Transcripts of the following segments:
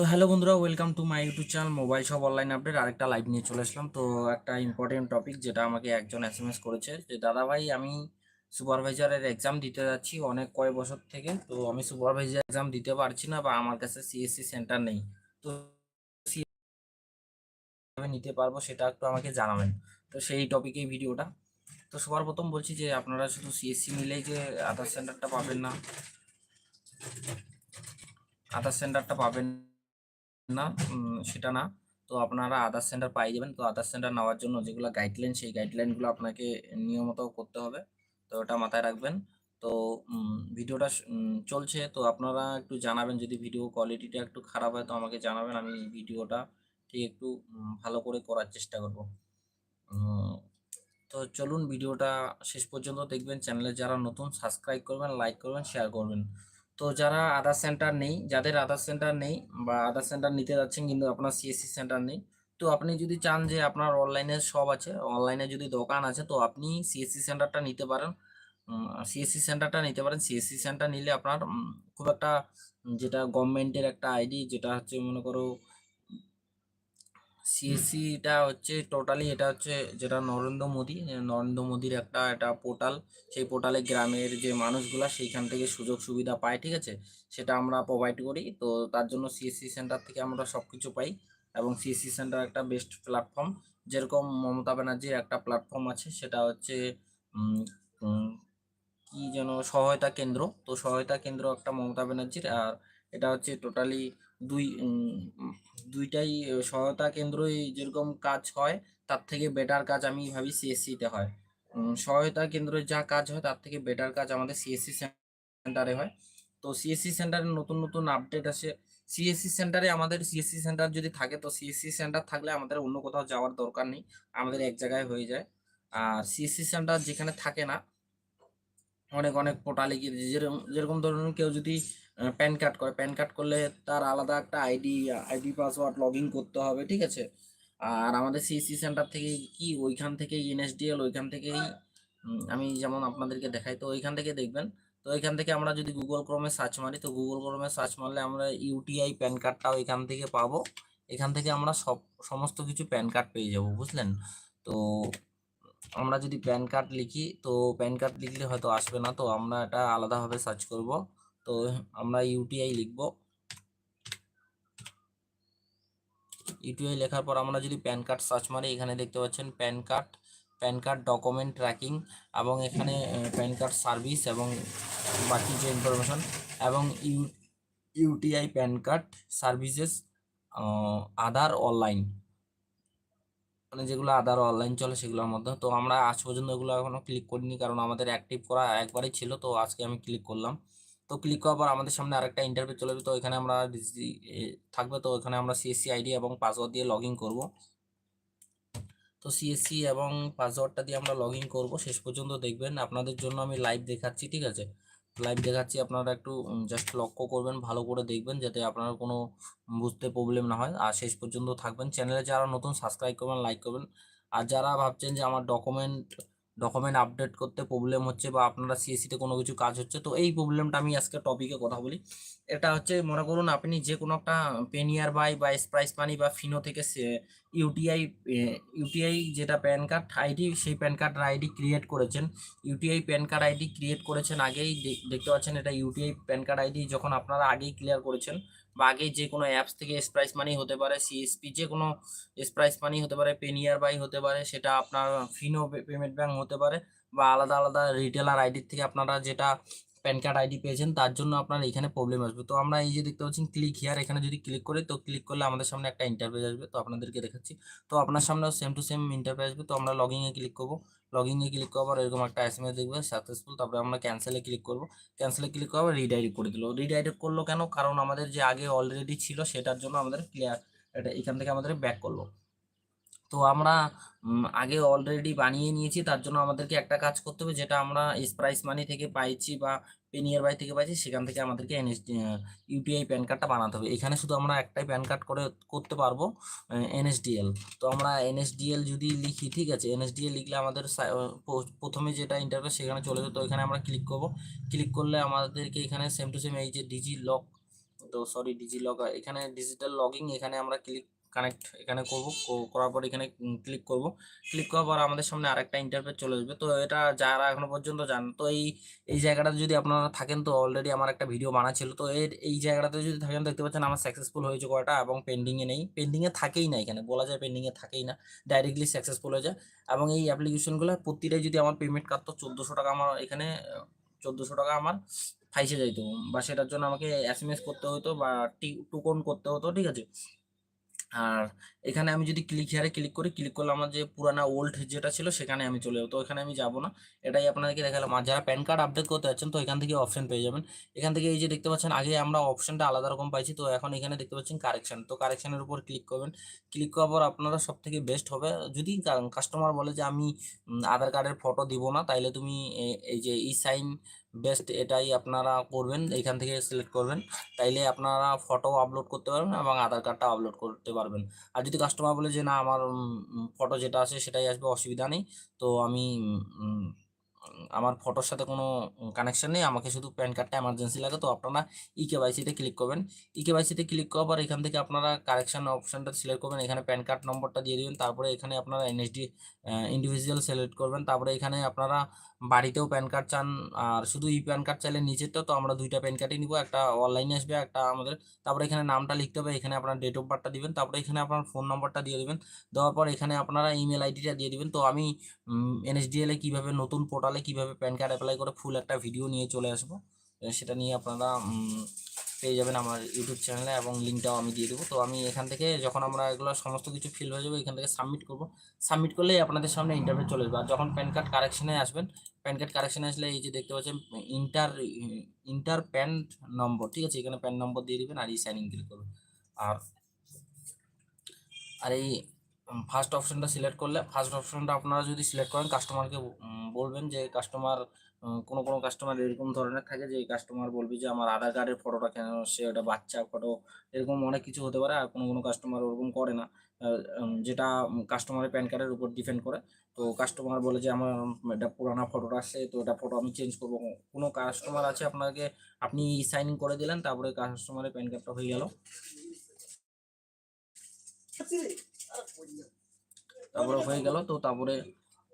তো হ্যালো বন্ধুরা welcome to my YouTube channel mobile shop online update আরেকটা live নিয়ে চলে আসলাম। তো একটা ইম্পর্টেন্ট টপিক যেটা আমাকে একজন এস এম এস করেছে যে, দাদা ভাই, আমি সুপারভাইজারের এক্সাম দিতে যাচ্ছি অনেক কয়েক বছর থেকে। তো আমি সুপারভাইজার এক্সাম দিতে পারছি না বা আমার কাছে সিএসসি সেন্টার নেই। তো নিতে পারব, সেটা একটু আমাকে জানাবেন। তো সেই টপিকেই ভিডিওটা। তো সবার প্রথম বলছি যে, আপনারা শুধু সিএসসি নিলেই যে আধার সেন্টারটা পাবেন না আধার সেন্টারটা পাবেন না সেটা না। তো আপনারা আধার সেন্টার পাই যাবেন তো আধার সেন্টার নেওয়ার জন্য যেগুলো গাইডলাইন সেই গাইডলাইনগুলো আপনাকে নিয়মিত করতে হবে। তো ওটা মাথায় রাখবেন। তো ভিডিওটা চলছে। তো আপনারা একটু জানাবেন। যদি ভিডিও কোয়ালিটিটা একটু খারাপ হয়, তো আমাকে জানাবেন। আমি ভিডিওটা ঠিক একটু ভালো করে করার চেষ্টা করব। তো চলুন ভিডিওটা শেষ পর্যন্ত দেখবেন। চ্যানেলে যারা নতুন সাবস্ক্রাইব করবেন লাইক করবেন শেয়ার করবেন। তো যারা আধার সেন্টার নেই, যাদের আধার সেন্টার নেই বা আধার সেন্টার নিতে যাচ্ছেন কিন্তু আপনার সিএসসি সেন্টার নেই, তো আপনি যদি চান যে আপনার অনলাইনে সব আছে অনলাইনে যদি দোকান আছে, তো আপনি সিএসসি সেন্টারটা নিতে পারেন। সিএসসি সেন্টারটা নিতে পারেন। সিএসসি সেন্টার নিলে আপনার খুব একটা, যেটা গভর্নমেন্টের একটা আইডি যেটা হচ্ছে মনে করো সিএসসিটা হচ্ছে টোটালি এটা হচ্ছে যেটা নরেন্দ্র মোদী নরেন্দ্র মোদীর একটা এটা পোর্টাল। সেই পোর্টালে গ্রামের যে মানুষগুলা সেইখান থেকে সুযোগ সুবিধা পায়, ঠিক আছে? সেটা আমরা প্রোভাইড করি। তো তার জন্য সিএসসি সেন্টার থেকে আমরা সব কিছু পাই এবং সিএসসি সেন্টার একটা বেস্ট প্ল্যাটফর্ম যেরকম মমতা ব্যানার্জির একটা প্ল্যাটফর্ম আছে, সেটা হচ্ছে কি যেন সহায়তা কেন্দ্র। তো সহায়তা কেন্দ্র একটা মমতা ব্যানার্জির, আর এটা হচ্ছে টোটালি দুই দুইটাই সহায়তা কেন্দ্রই যেরকম কাজ হয় তার থেকে বেটার কাজ আমি ভাবি সিএসসি তে হয়। সহায়তা কেন্দ্রে যা কাজ হয় তার থেকে বেটার কাজ আমাদের সিএসসি সেন্টারে হয়। তো সিএসসি সেন্টারে নতুন নতুন আপডেট আসে। সিএসসি সেন্টারে আমাদের সিএসসি সেন্টার যদি থাকে তো সিএসসি সেন্টার থাকলে আমাদের অন্য কোথাও যাওয়ার দরকার নেই আমাদের এক জায়গায় হয়ে যায়। আর সিএসসি সেন্টার যেখানে থাকে না অনেক অনেক পোর্টালে গিয়ে যেরকম যেরকম ধরুন কেউ যদি প্যান কার্ড করে, প্যান কার্ড করলে তার আলাদা একটা ID ID password log in করতে হবে, ঠিক আছে? আর আমাদের সিএসসি সেন্টার থেকে কি, ওইখান থেকে এনএসডিএল ওইখান থেকেই আমি যেমন আপনাদেরকে দেখাই, তো ওইখান থেকে দেখবেন। তো এখান থেকে আমরা যদি গুগল ক্রোমে সার্চ মারি, তো গুগল ক্রোমে সার্চ মারলে আমরা ইউটিআই প্যান কার্ডটাও এখান থেকে পাবো। এখান থেকে আমরা সব, সমস্ত কিছু প্যান কার্ড পেয়ে যাব, বুঝলেন? তো আমরা যদি প্যান কার্ড লিখি, তো প্যান কার্ড লিখলে হয়তো আসবে না, তো আমরা এটা আলাদাভাবে সার্চ করব। তো আমরা ইউটিআই লিখব। ইউটিআই লেখার পর আমরা যদি প্যান কার্ড সার্চ মারি, এখানে দেখতে পাচ্ছেন PAN card PAN card document tracking এবং এখানে প্যান কার্ড সার্ভিস এবং বাকি যে ইনফরমেশন এবং U UTI PAN card services Aadhaar online. মানে যেগুলো আদার অনলাইন চলে সেগুলোর মধ্যে। তো আমরা আজ পর্যন্ত এগুলো এখনও ক্লিক করিনি, কারণ আমাদের অ্যাক্টিভ করা একবারই ছিল, তো আজকে আমি ক্লিক করলাম। তো ক্লিক করার পর আমাদের সামনে আরেকটা ইন্টারভিউ চলে যাবে তো এখানে আমরা থাকবে। তো এখানে আমরা সিএসসি আইডি এবং পাসওয়ার্ড দিয়ে লগ ইন করব। তো সিএসসি এবং পাসওয়ার্ডটা দিয়ে আমরা লগ ইন করব। শেষ পর্যন্ত দেখবেন আপনাদের জন্য আমি লাইভ দেখাচ্ছি, ঠিক আছে? লাইভ দেখাচ্ছি, আপনারা একটু জাস্ট লক্ষ্য করবেন, ভালো করে দেখবেন যাতে আপনার কোনো বুঝতে প্রবলেম না হয়। আর শেষ পর্যন্ত থাকবেন। চ্যানেলে যারা নতুন সাবস্ক্রাইব করবেন লাইক করবেন। আর যারা ভাবছেন যে আমার ডকুমেন্ট ডকুমেন্ট আপডেট করতে প্রবলেম হচ্ছে বা আপনারা সিএসসিতে কোনো কিছু কাজ হচ্ছে, তো এই প্রবলেমটা আমি আজকে টপিকে কথা বলি। এটা হচ্ছে মনে করুন আপনি যে কোনো একটা পেনিয়ার বাই বা স্প্রাইস মানি বা ফিনো থেকে ইউটিআই ইউটিআই যেটা প্যান কার্ড আইডি সেই প্যান কার্ড আইডি ক্রিয়েট করেছেন। UTI PAN card ID create করেছেন আগেই দেখতে পাচ্ছেন এটা ইউটিআই প্যান কার্ড আইডি যখন আপনারা আগেই ক্লিয়ার করেছেন বা আগেই যে কোনো অ্যাপস থেকে স্প্রাইস মানি হতে পারে সিএসপি যে কোনো স্প্রাইস মানি হতে পারে পেনিয়ার বাই হতে পারে, সেটা আপনার ফিনো পেমেন্ট ব্যাঙ্ক হতে পারে বা আলাদা আলাদা রিটেলার আইডির থেকে আপনারা যেটা প্যান কার্ড আইডি পেয়েছেন, তার জন্য আপনার এখানে প্রবলেম আসবে। তো আমরা এই যে দেখতে পাচ্ছেন ক্লিক হিয়ার এখানে যদি ক্লিক করি, তো ক্লিক করলে আমাদের সামনে একটা ইন্টারভিউ আসবে। তো আপনাদেরকে দেখাচ্ছি। তো আপনার সামনেও সেম টু সেম ইন্টারভিউ আসবে। তো আমরা এ ক্লিক করব। এ ক্লিক করার পর এরকম একটা এসএমএস দেখবে সাকসেসফুল তারপরে আমরা ক্যান্সেলে ক্লিক করব। ক্যান্সেলে ক্লিক পর রিডাইরেক্ট করে দিল। রিডাইরেক্ট করল কেন? কারণ আমাদের যে আগে অলরেডি ছিল, সেটার জন্য আমাদের ক্লিয়ার এটা এখান থেকে আমাদের ব্যাক করল। তো আমরা আগে অলরেডি বানিয়ে নিয়েছি, তার জন্য আমাদেরকে একটা কাজ করতে হবে, যেটা আমরা স্প্রাইস মানি থেকে পাইছি বা পেনিয়ার বাই থেকে পাইছি, সেখান থেকে আমাদেরকে এনএসডি ইউটিআই প্যান কার্ডটা বানাতে হবে। এখানে শুধু আমরা একটাই প্যান কার্ড করে, করতে পারব এনএসডিএল তো আমরা এনএসডিএল যদি লিখি, ঠিক আছে এনএসডিএল লিখলে আমাদের প্রথমে যেটা ইন্টারফেস সেখানে চলে যেত এখানে আমরা ক্লিক করব। ক্লিক করলে আমাদেরকে এখানে সেম টু সেম এই যে ডিজি লক তো সরি ডিজি লগ এখানে ডিজিটাল লগিং এখানে আমরা ক্লিক কানেক্ট এখানে করব করার পর এখানে ক্লিক করব। ক্লিক করার পর আমাদের সামনে আরেকটা ইন্টারফেস চলে আসবে। তো এটা যারা এখনও পর্যন্ত জান, তো এই এই জায়গাটাতে যদি আপনারা থাকেন, তো অলরেডি আমার একটা ভিডিও বানা ছিল। তো এর, এই জায়গাটাতে যদি থাকেন, দেখতে পাচ্ছেন আমার সাকসেসফুল হয়েছে কয়টা এবং পেন্ডিংয়ে নেই। পেন্ডিংয়ে থাকেই না এখানে, বলা যায় পেন্ডিংয়ে থাকেই না ডাইরেক্টলি সাকসেসফুল হয়ে যায়। এবং এই অ্যাপ্লিকেশনগুলো প্রতিটাই যদি আমার পেমেন্ট কাটতো চোদ্দোশো টাকা আমার এখানে, চোদ্দোশো টাকা আমার ফাইসে যাইতো। বা সেটার জন্য আমাকে এস করতে হতো বা টুকন করতে হতো, ঠিক আছে? আর এখানে আমি যদি ক্লিক হিয়ারে ক্লিক করি ক্লিক করলে আমার যে পুরানা ওল্ড যেটা ছিল সেখানে আমি চলে যাব। তো এখানে আমি যাব না। এটাই আপনাদেরকে দেখালাম। আর যারা প্যান কার্ড আপডেট করতে যাচ্ছেন, তো এখান থেকে অপশন পেয়ে যাবেন। এখান থেকে এই যে দেখতে পাচ্ছেন, আগে আমরা অপশনটা আলাদা রকম পাইছি। তো এখন এখানে দেখতে পাচ্ছেন কারেকশন তো কারেকশনের উপর ক্লিক করবেন। ক্লিক করার পর আপনারা সব থেকে বেস্ট হবে। যদি কাস্টমার বলে যে আমি আধার কার্ডের ফটো দিব না, তাইলে তুমি এই যে ই সাইন বেস্ট এটাই আপনারা করবেন, এখান থেকে সিলেক্ট করবেন। তাইলে আপনারা ফটো আপলোড করতে পারবেন এবং আধার কার্ডটা আপলোড করতে পারবেন। আর যদি কাস্টমার বলে যে, না, আমার ফটো যেটা আছে সেটাই আসবে, অসুবিধা নেই। তো আমি আমার ফটোর সাথে কোনো কানেকশন নেই। আমাকে শুধু প্যান কার্ডটা এমার্জেন্সি লাগে। তো আপনারা ই কেওয়াইসিতে ক্লিক করবেন। ই কেওয়াইসিতে ক্লিক করার পর এখান থেকে আপনারা কারেকশন অপশনটা সিলেক্ট করবেন। এখানে প্যান কার্ড নম্বরটা দিয়ে দিবেন। তারপরে এখানে আপনারা এনএসডি ইন্ডিভিজুয়াল সিলেক্ট করবেন। তারপরে এখানে আপনারা বাড়িতেও প্যান কার্ড চান, আর শুধু ই প্যান কার্ড চাইলে নিচেরটা তো আমরা দুইটা প্যান কার্ডই নিব, একটা অনলাইনে আসবে, একটা আমাদের। তারপরে এখানে নামটা লিখতে হবে, এখানে আপনার ডেট অফ বার্থটা দিবেন, তারপরে এখানে আপনার ফোন নম্বরটা দিয়ে দেবেন। দেওয়ার পর এখানে আপনারা ইমেল আইডিটা দিয়ে দেবেন। তো আমি এনএসডিএলে কীভাবে, নতুন পোর্টালে কীভাবে প্যান কার্ড অ্যাপ্লাই করে ফুল একটা ভিডিও নিয়ে চলে আসব। সেটা নিয়ে আপনারা পেয়ে যাবেন আমার ইউটিউব চ্যানেলে এবং লিঙ্কটাও আমি দিয়ে দেবো। তো আমি এখান থেকে যখন আমরা এগুলো সমস্ত কিছু ফিল হয়ে যাবে, এখান থেকে সাবমিট করব। সাবমিট করলেই আপনাদের সামনে ইন্টারভিউ চলে আসবে আর যখন প্যান কার্ড কারেকশনে আসবেন প্যান কার্ড কারেকশনে আসলে এই যে দেখতে পাচ্ছেন ইন্টার ইন্টার প্যান নম্বর ঠিক আছে? এখানে প্যান নম্বর দিয়ে দিবেন আর এই সাইনিং ক্লিক করবেন। আর আর এই ফার্স্ট অপশনটা সিলেক্ট করলে ফার্স্ট অপশনটা আপনারা যদি সিলেক্ট করেন কাস্টমারকে বলবেন যে কাস্টমার কোনো কোনো কাস্টমার এরকম ধরনের থাকে যে কাস্টমার বলবে যে আমার আধার কার্ডের ফটোটা কেন, সে ওটা বাচ্চা ফটো এরকম অনেক কিছু হতে পারে আর কোনো কোনো কাস্টমার ওরকম করে না। যেটা কাস্টমারের প্যান কার্ডের উপর ডিপেন্ড করে। তো কাস্টমার বলে যে আমার এটা পুরানা ফটোটা আসছে তো এটা ফটো আমি চেঞ্জ করব। কোনো কাস্টমার আছে আপনাকে, আপনি সাইন ইন করে দিলেন, তারপরে কাস্টমারের প্যান কার্ডটা হয়ে গেল। তারপরে হয়ে গেল, তো তারপরে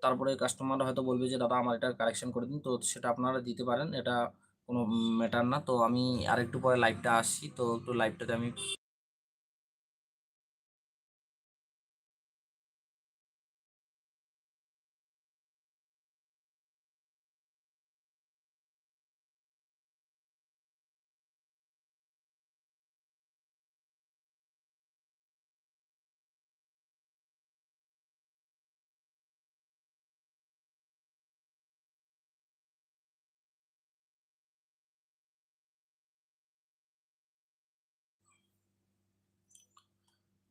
তারপরে কাস্টমার হয়তো বলবে যে, দাদা, আমার এটা কারেকশন করে দিন। তো সেটা আপনারা দিতে পারেন। এটা কোনো ম্যাটার না। তো আমি আরেকটু পরে লাইভটা আসছি। তো একটু লাইভটাতে আমি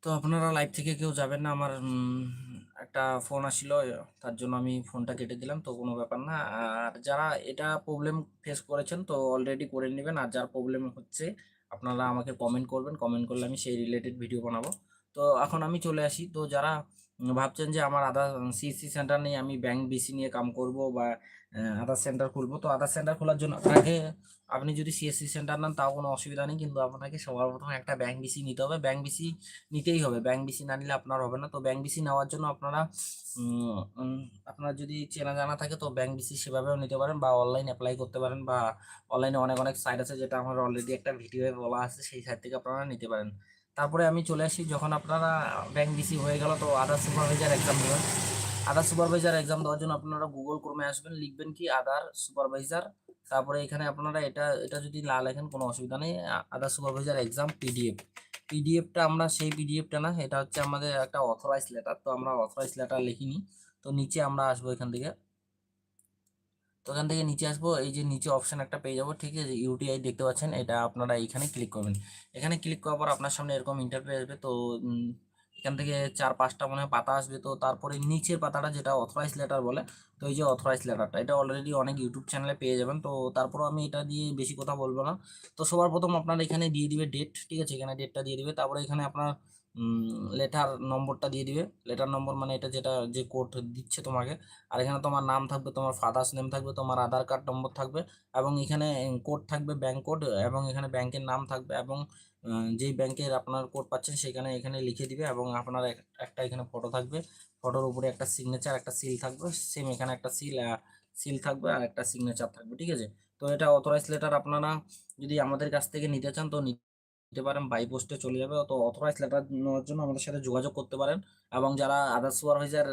তো আপনারা লাইভ থেকে কেউ যাবেন না, আমার একটা ফোন আসিল, তার জন্য আমি ফোনটা কেটে দিলাম, তো কোনো ব্যাপার না। আর যারা এটা প্রবলেম ফেস করেছেন, তো অলরেডি করে নেবেন। আর যার প্রবলেম হচ্ছে, আপনারা আমাকে কমেন্ট করবেন। কমেন্ট করলে আমি সেই রিলেটেড ভিডিও বানাবো। তো এখন আমি চলে আসি। তো যারা ভাবছেন যে আমার আধার সিএসসি সেন্টার নিয়ে আমি ব্যাংক বিসি নিয়ে কাম করব বা আধার সেন্টার খুলবো। তো আধার সেন্টার খোলার জন্য আপনাকে, আপনি যদি সিএসসি সেন্টার নেন, তাও কোনো অসুবিধা নেই। কিন্তু আপনাকে সবার প্রথমে একটা ব্যাংক বিসি নিতে হবে। ব্যাংক বিসি নিতেই হবে। ব্যাংক বিসি না নিলে আপনার হবে না। তো ব্যাংক বিসি নেওয়ার জন্য আপনারা আপনার যদি চেনা জানা থাকে, তো ব্যাংক বিসি সেভাবেও নিতে পারেন বা অনলাইন অ্যাপ্লাই করতে পারেন বা অনলাইনে অনেক অনেক সাইট আছে যেটা আমার অলরেডি একটা ভিডিওয়ে বলা আছে, সেই সাইট থেকে আপনারা নিতে পারেন। তারপরে আমি চলে আসি যখন আপনারা ব্যাংক ডিসি হয়ে গেল, তো আধার সুপারভাইজার এক্সাম দেবেন। আধার সুপারভাইজার এক্সাম দেওয়ার জন্য আপনারা গুগল ক্রোমে আসবেন, লিখবেন কি আধার সুপারভাইজার তারপরে এখানে আপনারা এটা এটা যদি না লেখেন কোনো অসুবিধা নেই। আধার সুপারভাইজার এক্সাম পিডিএফ পিডিএফটা আমরা সেই পিডিএফটা না, এটা হচ্ছে আমাদের একটা অথরাইজ লেটার তো আমরা অথরাইজ লেটার লিখিনি। তো নিচে আমরা আসব এখান থেকে। তো এখান থেকে নিচে আসব, এই যে নিচে অপশন একটা পেয়ে যাব, ঠিক আছে? ইউটিআই দেখতে পাচ্ছেন, এটা আপনারা এইখানে ক্লিক করবেন। এখানে ক্লিক করার পর আপনার সামনে এরকম ইন্টারভিউ আসবে, তো এখান থেকে চার পাঁচটা মনে হয় পাতা আসবে, তো তারপরে নিচের পাতাটা যেটা অথরাইজ লেটার বলে, তো এই যে অথরাইজ লেটারটা এটা অলরেডি অনেক ইউটিউব চ্যানেলে পেয়ে যাবেন, তো তারপরও আমি এটা দিয়ে বেশি কথা বলব না। তো সবার প্রথম আপনার এখানে দিয়ে দিবে ডেট ঠিক আছে? এখানে ডেটটা দিয়ে দিবে, তারপরে এখানে আপনার লেটার নম্বরটা দিয়ে দিবে। লেটার নম্বর মানে এটা যেটা যে কোড দিচ্ছে তোমাকে। আর এখানে তোমার নাম থাকবে, তোমার ফাদার্স নেম থাকবে, তোমার আধার কার্ড নম্বর থাকবে এবং এখানে কোড থাকবে ব্যাংক কোড এবং এখানে ব্যাংকের নাম থাকবে এবং যেই ব্যাংকের আপনার কোড পাচ্ছেন সেখানে এখানে লিখে দিবে এবং আপনার এক- একটা এখানে ফটো থাকবে। ফটোর উপরে একটা সিগনেচার একটা সিল থাকবে। সেম এখানে একটা সিল সিল থাকবে আর একটা সিগনেচার থাকবে, ঠিক আছে? তো এটা অথরাইজ লেটার আপনারা যদি আমাদের কাছ থেকে নিতে চান তো নিতে পারেন বাই পোস্টে চলে যাবে। তো অথরাইজ লেটার নেওয়ার জন্য আমাদের সাথে যোগাযোগ করতে পারেন। এবং যারা other supervisor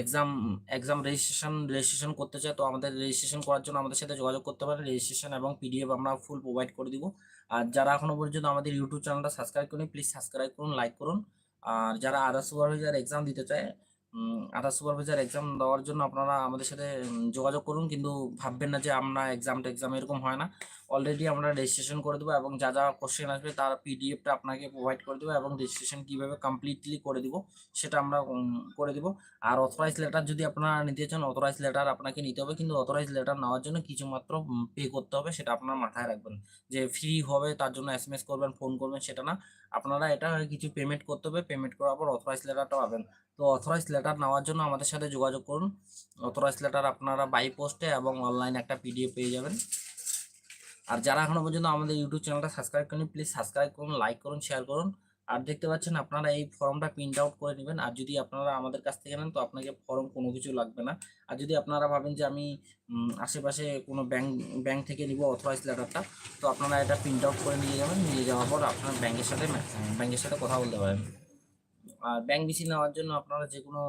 exam exam registration registration করতে চায়, তো আমাদের রেজিস্ট্রেশন করার জন্য আমাদের সাথে যোগাযোগ করতে পারেন। রেজিস্ট্রেশন এবং পিডিএফ আমরা ফুল প্রোভাইড করে দিব। আর যারা এখনও পর্যন্ত আমাদের ইউটিউব চ্যানেলটা সাবস্ক্রাইব করেন প্লিজ সাবস্ক্রাইব করুন লাইক করুন। আর যারা আদার সুপারভাইজার এক্সাম দিতে চায় আদার সুপারভাইজার এক্সাম দেওয়ার জন্য আপনারা আমাদের সাথে যোগাযোগ করুন, কিন্তু ভাববেন না যে আমরা এক্সাম টেক্সাম এরকম হয় না। অলরেডি আমরা রেজিস্ট্রেশন করে দেবো এবং যা যা কোশ্চেন আসবে তার পিডিএফটা আপনাকে প্রোভাইড করে দেবো এবং রেজিস্ট্রেশন কীভাবে কমপ্লিটলি করে দিব সেটা আমরা করে দিব। আর অথরাইজ লেটার যদি আপনারা নিতে চান অথরাইজ লেটার আপনাকে নিতে হবে, কিন্তু অথরাইজ লেটার নেওয়ার জন্য কিছু মাত্র পে করতে হবে, সেটা আপনার মাথায় রাখবেন। যে ফ্রি হবে তার জন্য এস করবেন ফোন করবেন, সেটা না। আপনারা এটা কিছু পেমেন্ট করতে হবে। পেমেন্ট করার পর অথরাইজ লেটারটা পাবেন। তো অথরাইজ লেটার নেওয়ার জন্য আমাদের সাথে যোগাযোগ করুন। অথরাইজ লেটার আপনারা বাই পোস্টে এবং অনলাইনে একটা পিডিএফ পেয়ে যাবেন। আর যারা এখনও পর্যন্ত আমাদের ইউটিউব চ্যানেলটা সাবস্ক্রাইব করেনি প্লিজ সাবস্ক্রাইব করুন লাইক করুন শেয়ার করুন। আর দেখতে পাচ্ছেন আপনারা এই ফর্মটা প্রিন্ট আউট করে নেবেন। আর যদি আপনারা আমাদের কাছ থেকে নেন, তো আপনাকে ফর্ম কোনো কিছু লাগবে না। আর যদি আপনারা ভাবেন যে আমি আশেপাশে কোনো ব্যাংক ব্যাংক থেকে নিব অথরাইজ লেটারটা তো আপনারা এটা প্রিন্ট আউট করে নিয়ে যাবেন। নিয়ে যাওয়ার পর আপনার ব্যাংকের সাথে ব্যাংকের সাথে কথা বলতে পারেন। আর ব্যাংক বিসি নেওয়ার জন্য আপনারা যে কোনো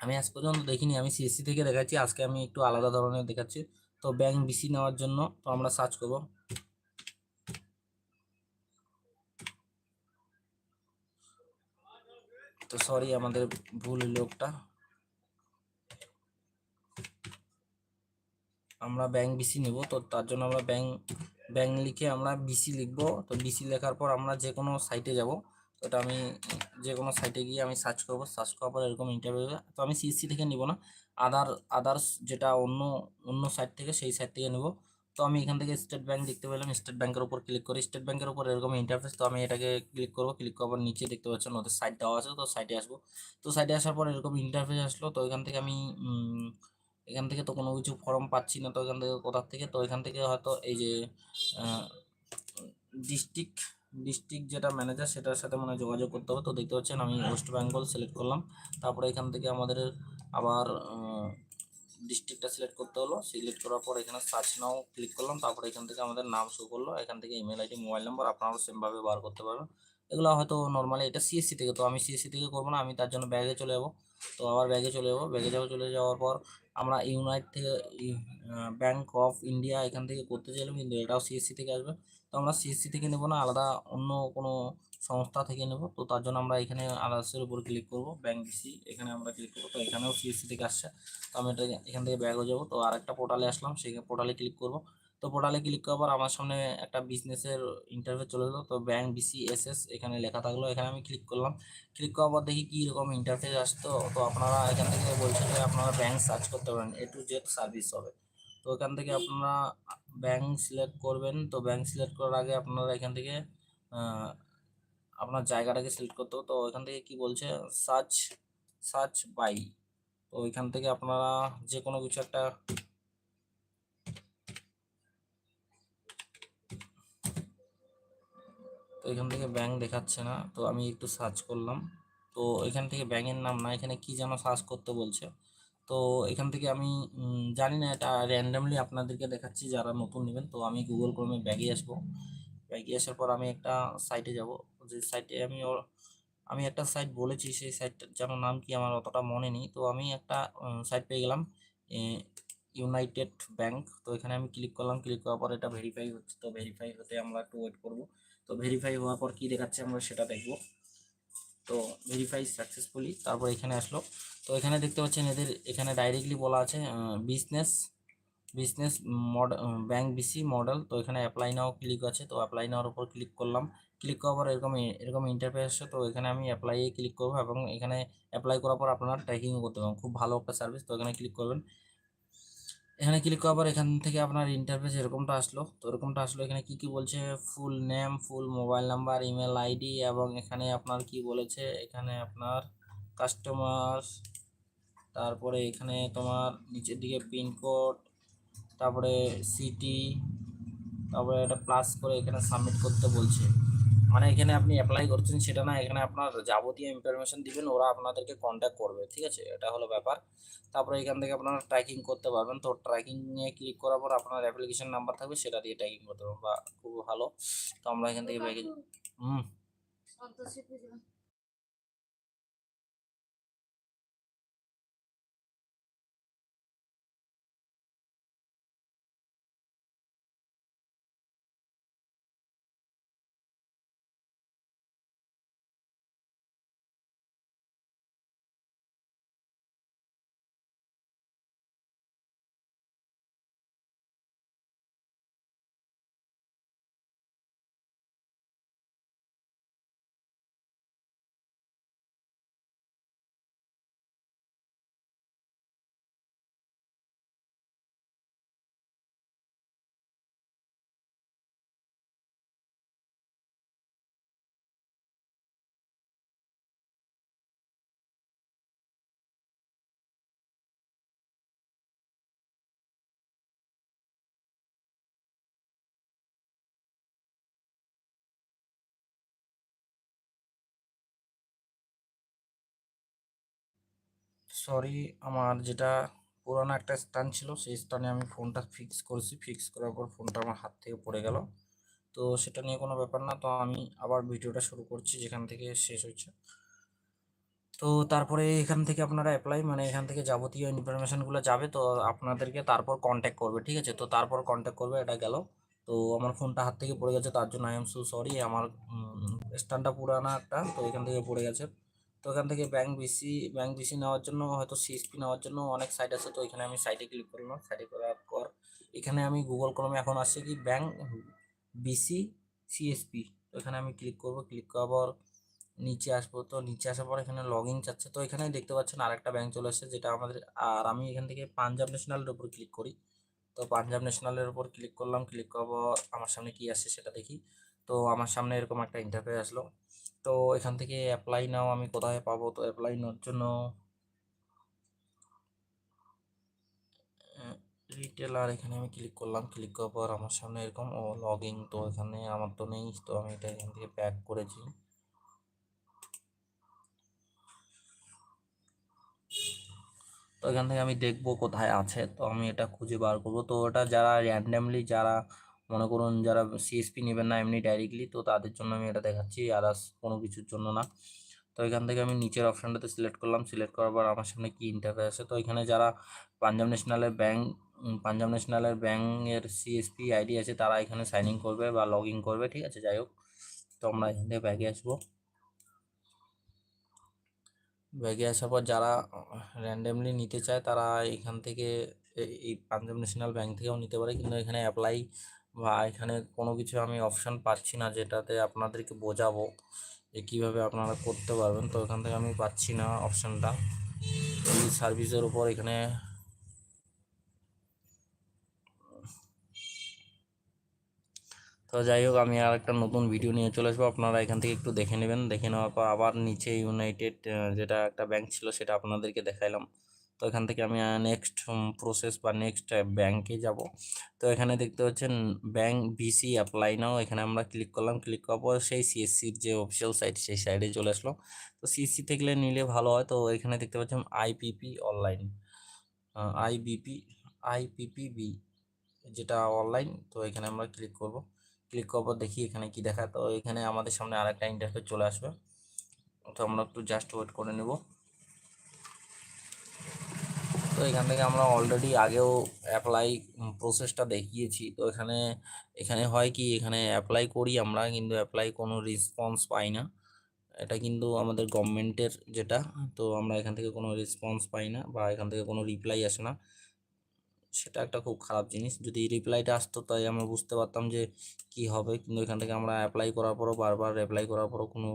আমি আজ পর্যন্ত দেখিনি, আমি সিএসসি থেকে দেখাচ্ছি। আজকে আমি একটু আলাদা ধরনের দেখাচ্ছি। তো ব্যাংক বিসি নেওয়ার জন্য তো আমরা সার্চ করব। তো সরি আমাদের ভুল লোকটা আমরা ব্যাংক বিসি নেব, তো তার জন্য আমরা ব্যাংক ব্যাংক লিখে আমরা বিসি লিখব। তো বিসি লেখার পর আমরা যে কোনো সাইটে যাব। তো এটা আমি যে কোনো সাইটে গিয়ে আমি সার্চ করব। সার্চ করার পর এরকম ইন্টারভিউ তো আমি সিএসসি থেকে নিব না। আদার আদার্স যেটা অন্য অন্য সাইট থেকে সেই সাইট থেকে নেব। তো আমি এখান থেকে স্টেট ব্যাংক দেখতে পেলাম স্টেট ব্যাংকের উপর ক্লিক করি স্টেট ব্যাংকের উপর এরকম ইন্টারফেস তো আমি এটাকে ক্লিক করব ক্লিক করার নিচে দেখতে পাচ্ছেন ওদের সাইট দেওয়া আছে, তো সাইটে আসব। তো সাইটে আসার পর এরকম ইন্টারফেস আসলো, তো এখান থেকে আমি এখান থেকে তো কোনো কিছু ফর্ম পাচ্ছি না, তো এখান থেকে কোথার থেকে? তো এখান থেকে হয়তো এই যে ডিস্ট্রিক্ট ডিস্ট্রিক্ট যেটা ম্যানেজার সেটার সাথে মানে যোগাযোগ করতে হবে। তো দেখতে পাচ্ছেন আমি ওয়েস্ট বেঙ্গল সিলেক্ট করলাম। তারপরে এখান থেকে আমাদের আবার ডিস্ট্রিক্টটা সিলেক্ট করতে হলো। সিলেক্ট করার পর এখানে সার্চ নাও ক্লিক করলাম, তারপরে এখান থেকে আমাদের নাম শো করল। এখান থেকে ইমেল আইডি মোবাইল নাম্বার আপনারাও সেমভাবে বার করতে পারবেন। এগুলো হয়তো নর্মালি এটা সিএসসি থেকে, তো আমি সিএসসি থেকে করব না, আমি তার জন্য ব্যাগে চলে যাব। তো আবার ব্যাগে চলে যাব। ব্যাগে যাব, চলে যাওয়ার পর আমরা ইউনাইট থেকে ব্যাংক অফ ইন্ডিয়া এখান থেকে করতে চাইলাম। কিন্তু এটাও সিএসসি থেকে আসবে। তো আমরা সিএসসি থেকে নেব না, আলাদা অন্য কোনো সংস্থা থেকে নেব। তো তার জন্য আমরা এখানে আদার্সের উপর ক্লিক করব ব্যাংক বিসি এখানে আমরা ক্লিক করব। তো এখানেও সিএসসি থেকে আসছে। তো আমি এটা এখান থেকে ব্যাগ হয়ে যাব। তো আরেকটা পোর্টালে আসলাম, সেই পোর্টালে ক্লিক করব। তো পোর্টালে ক্লিক করার পর আমার সামনে একটা বিজনেসের ইন্টারভিউ চলে এলো। তো ব্যাংক বিসি এস এস এখানে লেখা থাকল। এখানে আমি ক্লিক করলাম। ক্লিক করার পর দেখি কী রকম ইন্টারফেস আসতো। তো আপনারা এখান থেকে বলছেন যে আপনারা ব্যাংক সার্চ করতে পারেন। এ টু জেড সার্ভিস হবে। তো এখান থেকে আপনারা ব্যাংক সিলেক্ট করবেন। তো ব্যাংক সিলেক্ট করার আগে আপনারা এখান থেকে আপনার জায়গাটাকে সিলেক্ট করতে তো এখান থেকে কি বলছে? সার্চ সার্চ বাই তো এখান থেকে আপনারা যে কোনো কিছু একটা তো এখান থেকে ব্যাংক দেখাচ্ছে না। তো আমি একটু সার্চ করলাম। তো এখান থেকে ব্যাংকের নাম না, এখানে কি যেন সার্চ করতে বলছে। তো এখান থেকে আমি জানি না, এটা র্যান্ডামলি আপনাদেরকে দেখাচ্ছি যারা নতুন নেবেন। তো আমি গুগল ক্রোমে ব্যাগে আসব। ব্যাগে আসার পর আমি একটা সাইটে যাব। যে সাইটে আমি আমি একটা সাইট বলেছি, সেই সাইটটার যেন নাম কি আমার অতটা মনে নেই। তো আমি একটা সাইট পেয়ে গেলাম ইউনাইটেড ব্যাংক তো এখানে আমি ক্লিক করলাম। ক্লিক করার পর এটা ভেরিফাই হচ্ছে। তো ভেরিফাই হতে আমরা একটু ওয়েট করব। তো ভেরিফাই হওয়ার পর কি দেখাচ্ছে আমরা সেটা দেখব। তো ভেরিফাই সাকসেসফুলি তারপর এখানে আসলো। তো এখানে দেখতে পাচ্ছেন এদের, এখানে ডাইরেক্টলি বলা আছে business business mod bank BC model তো এখানে অ্যাপ্লাই নাও ক্লিক আছে। তো অ্যাপ্লাই নাওয়ার উপর ক্লিক করলাম। ক্লিক করার পর এরকম এরকম ইন্টারফেস আসছে তো এখানে আমি অ্যাপ্লাইয়ে ক্লিক করব এবং এখানে অ্যাপ্লাই করার পর আপনারা ট্র্যাকিং করতে পারবেন। খুব ভালো একটা সার্ভিস তো এখানে ক্লিক করবেন। এখানে ক্লিক করার পর এখান থেকে আপনার ইন্টারফেস এরকমটা আসলো। তো এরকমটা আসলো, এখানে কি কি বলছে? Full name full mobile number email ID এবং এখানে আপনার কি বলেছে? এখানে আপনার কাস্টমার তারপরে এখানে তোমার নিচের দিকে পিনকোড তারপরে সিটি তারপরে এটা প্লাস করে এখানে সাবমিট করতে বলছে। মানে এখানে আপনি অ্যাপ্লাই করছেন সেটা না এখানে আপনার যাবতীয় ইনফরমেশন দিবেন ওরা আপনাদেরকে কন্ট্যাক্ট করবে ঠিক আছে? এটা হলো ব্যাপার। তারপরে এখান থেকে আপনারা ট্র্যাকিং করতে পারবেন। তো ট্র্যাকিংয়ে ক্লিক করার পর আপনার অ্যাপ্লিকেশন নাম্বার থাকবে সেটা দিয়ে ট্র্যাকিং করতে পারবেন। বা খুব ভালো। তো আমরা এখান থেকে ব্যাগে হুম। সরি আমার যেটা পুরানো একটা স্থান ছিল, সেই স্থানে আমি ফোনটা ফিক্স করেছি। ফিক্স করার পর ফোনটা আমার হাত থেকে পড়ে গেল। তো সেটা নিয়ে কোনো ব্যাপার না। তো আমি আবার ভিডিওটা শুরু করছি, যেখান থেকে শেষ হচ্ছে তো তারপরে এখান থেকে আপনারা অ্যাপ্লাই মানে এখান থেকে যাবতীয় ইনফরমেশানগুলো যাবে, তো আপনাদেরকে তারপর কন্ট্যাক্ট করবে, ঠিক আছে? তো তারপর কন্ট্যাক্ট করবে, এটা গেল। তো আমার ফোনটা হাত থেকে পড়ে গেছে, তার জন্য আই এম সো সরি আমার স্ট্যান্ডটা পুরানা একটা, তো এখান থেকে পড়ে গেছে। তো এখান থেকে ব্যাংক বিসি ব্যাংক বিসি নেওয়ার জন্য, হয়তো সিএসপি নেওয়ার জন্য অনেক সাইট আছে। তো এখানে আমি সাইটে ক্লিক করলাম। সাইটে করার পর এখানে আমি গুগল ক্রমে এখন আসছে কি? ব্যাংক বিসি সিএসপি তো এখানে আমি ক্লিক করব। ক্লিক করার পর নিচে আসব। তো নিচে আসার পর এখানে লগ ইন চাচ্ছে। তো এখানে দেখতে পাচ্ছেন আরেকটা ব্যাংক চলে এসেছে যেটা আমাদের, আর আমি এখান থেকে পাঞ্জাব ন্যাশনালের উপর ক্লিক করি। তো পাঞ্জাব ন্যাশনালের উপর ক্লিক করলাম। ক্লিক করার পর আমার সামনে কি আসছে সেটা দেখি। তো আমার সামনে এরকম একটা ইন্টারফেস আসলো। তো এখান থেকে অ্যাপ্লাই নাও, আমি কোথায় পাবো? তো অ্যাপ্লাই নেওয়ার জন্য রিটেলার এখানে আমি ক্লিক করলাম। ক্লিক করার পর আমার সামনে এরকম, ও লগ তো এখানে আমার তো নেই, তো আমি এটা এখান থেকে ব্যাক করেছি। তো এখান থেকে আমি দেখব কোথায় আছে, তো আমি এটা খুঁজে বার করব। তো ওটা যারা র্যান্ডামলি যারা মনে করুন যারা সিএসপি নেবেন না এমনি ডাইরেক্টলি তো তাদের জন্য আমি এটা দেখাচ্ছি আদার্স কোনো কিছুর জন্য না। তো এখান থেকে আমি নিচের অপশানটাতে সিলেক্ট করলাম সিলেক্ট করার পর আমার সামনে কি ইন্টারফেস আছে? তো এখানে যারা পাঞ্জাব ন্যাশনালের ব্যাংক পাঞ্জাব ন্যাশনালের ব্যাংকের সিএসপি আইডি আছে, তারা এখানে সাইন ইন করবে বা লগ ইন করবে, ঠিক আছে? যাই হোক, তো আমরা এখান থেকে ব্যাগে আসব। ব্যাগে আসার পর যারা র্যান্ডামলি নিতে চায়, তারা এখান থেকে এই পাঞ্জাব ন্যাশনাল ব্যাঙ্ক থেকেও নিতে পারে, কিন্তু এখানে অ্যাপ্লাই বা এখানে কোনো কিছু আমি অপশান পাচ্ছি না যেটাতে আপনাদেরকে বোঝাবো যে কীভাবে আপনারা করতে পারবেন। তো এখান থেকে আমি পাচ্ছি না অপশানটা সার্ভিসের উপর এখানে তো যাই হোক, আমি আর একটা নতুন ভিডিও নিয়ে চলে আসব। আপনারা এখান থেকে একটু দেখে নেবেন। দেখে নেওয়ার পর আবার নিচে ইউনাইটেড যেটা একটা ব্যাংক ছিল সেটা আপনাদেরকে দেখাইলাম। তো এখান থেকে আমি নেক্সট প্রসেস বা নেক্সট ব্যাংকে যাব। তো এখানে দেখতে পাচ্ছেন ব্যাংক বিসি অ্যাপ্লাই নাও এখানে আমরা ক্লিক করলাম। ক্লিক করার পর সেই সিএসসির যে অফিসিয়াল সাইট সেই সাইডে চলে আসলো তো সিএসসি থেকে নিলে ভালো হয়। তো এখানে দেখতে পাচ্ছেন আইপিপি অনলাইন আইবিপি আইপিপিবি যেটা অনলাইন তো এখানে আমরা ক্লিক করব। ক্লিক করার পর দেখি এখানে কি দেখায়। তো এখানে আমাদের সামনে আরেকটা ইন্টারফেস চলে আসবে। তো আমরা একটু জাস্ট ওয়েট করে নেব। তো এখান থেকে আমরা অলরেডি আগেও অ্যাপ্লাই প্রসেসটা দেখিয়েছি। তো এখানে এখানে হয় কি, এখানে অ্যাপ্লাই করি আমরা, কিন্তু অ্যাপ্লাই কোনো রেসপন্স পাই না। এটা কিন্তু আমাদের গভর্নমেন্টের যেটা, তো আমরা এখান থেকে কোনো রেসপন্স পাই না বা এখান থেকে কোনো রিপ্লাই আসে না। সেটা একটা খুব খারাপ জিনিস। যদি রিপ্লাইটা আসতো, তাই আমরা বুঝতে পারতাম যে কি হবে। কিন্তু এখান থেকে আমরা অ্যাপ্লাই করার পরও, বারবার অ্যাপ্লাই করার পরও কোনো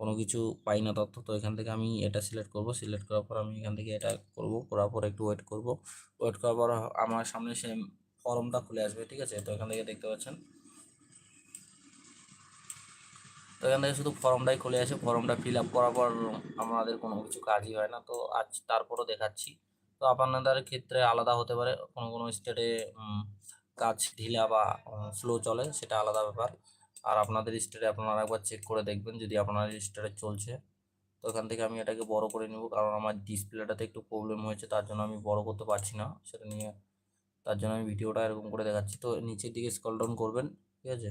কোনো কিছু পাই না তথ্য, তো এখান থেকে আমি এটা সিলেক্ট করব। সিলেক্ট করার পর আমি এখান থেকে এটা করব, করার পর একটু ওয়েট করব। ওয়েট করার পর আমার সামনে সে ফর্মটা খুলে আসবে, ঠিক আছে? তো এখান থেকে দেখতে পাচ্ছেন। তো এখান থেকে শুধু ফর্মটাই খুলে আসে। ফর্মটা ফিল আপ করার পর আমাদের কোনো কিছু কাজই হয় না। তো আজ তারপরও দেখাচ্ছি। তো আপনাদের ক্ষেত্রে আলাদা হতে পারে। কোনো কোনো স্টেটে কাজ ঢিলা বা স্লো চলে, সেটা আলাদা ব্যাপার। আর আপনাদের স্টেটে আপনারা একবার চেক করে দেখবেন যদি আপনার স্টেটে চলছে। তো এখান থেকে আমি এটাকে বড় করে নেব কারণ আমার ডিসপ্লেটাতে একটু প্রবলেম হয়েছে, তার জন্য আমি বড় করতে পারছি না। সেটা নিয়ে তার জন্য আমি ভিডিওটা এরকম করে দেখাচ্ছি। তো নিচের দিকে স্কল ডাউন করবেন, ঠিক আছে?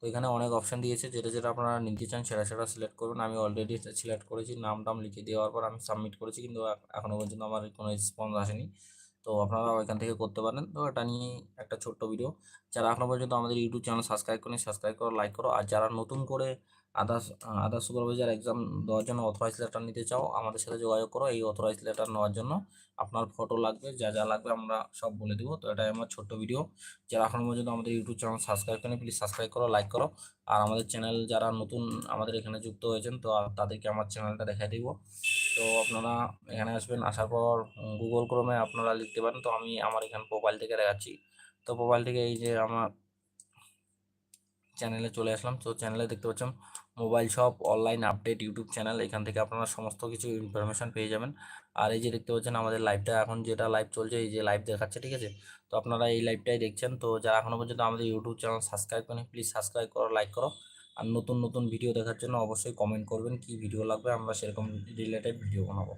তো এখানে অনেক অপশান দিয়েছে, যেটা যেটা আপনারা নিতে চান সেটা সেটা সিলেক্ট করবেন। আমি অলরেডি সিলেক্ট করেছি, নাম টাম লিখে দেওয়ার পর আমি সাবমিট করেছি, কিন্তু এ- এখনও পর্যন্ত আমার কোনো রেসপন্স আসেনি। তো আপনারা ওইখান থেকে করতে পারেন। তো এটা নিয়ে একটা ছোট্ট ভিডিও যারা এখনও পর্যন্ত আমাদের ইউটিউব চ্যানেল সাবস্ক্রাইব করেন সাবস্ক্রাইব করো লাইক করো। আর যারা নতুন করে আদার্স আদার্স সুপারভাইজার এক্সাম দেওয়ার জন্য অথরাইজ লেটার নিতে চাও, আমাদের সাথে যোগাযোগ করো। এই অথরাইজ লেটার নেওয়ার জন্য আপনার ফটো লাগবে, যা যা লাগবে আমরা সব বলে দেবো। তো এটাই আমার ছোট্ট ভিডিও যারা এখনও পর্যন্ত আমাদের ইউটিউব চ্যানেল সাবস্ক্রাইব করেনি প্লিজ সাবস্ক্রাইব করো লাইক করো। আর আমাদের চ্যানেল যারা নতুন আমাদের এখানে যুক্ত হয়েছেন, তো তাদেরকে আমার চ্যানেলটা দেখাই দিব। তো আপনারা এখানে আসবেন, আসার পর গুগল ক্রোমে আপনারা লিখতে পারেন। তো আমি আমার এখানে প্রোফাইল থেকে দেখাচ্ছি। তো প্রোফাইল থেকে এই যে আমার চ্যানেলে চলে আসলাম। তো চ্যানেলে দেখতে পাচ্ছেন mobile shop, online update, YouTube channel, এখান থেকে আপনারা সমস্ত কিছু ইনফরমেশন পেয়ে যাবেন। আর এই যে দেখতে পাচ্ছেন, আমাদের লাইভটা এখন যেটা লাইভ চলছে, এই যে লাইভ দেখাচ্ছে, ঠিক আছে? তো আপনারা এই লাইভটাই দেখছেন। তো যারা এখনও পর্যন্ত আমাদের ইউটিউব চ্যানেল সাবস্ক্রাইব করেন প্লিজ সাবস্ক্রাইব করো লাইক করো। আর নতুন নতুন ভিডিও দেখার জন্য অবশ্যই কমেন্ট করবেন, কি ভিডিও লাগবে, আমরা সেরকম রিলেটেড ভিডিও বানাবো।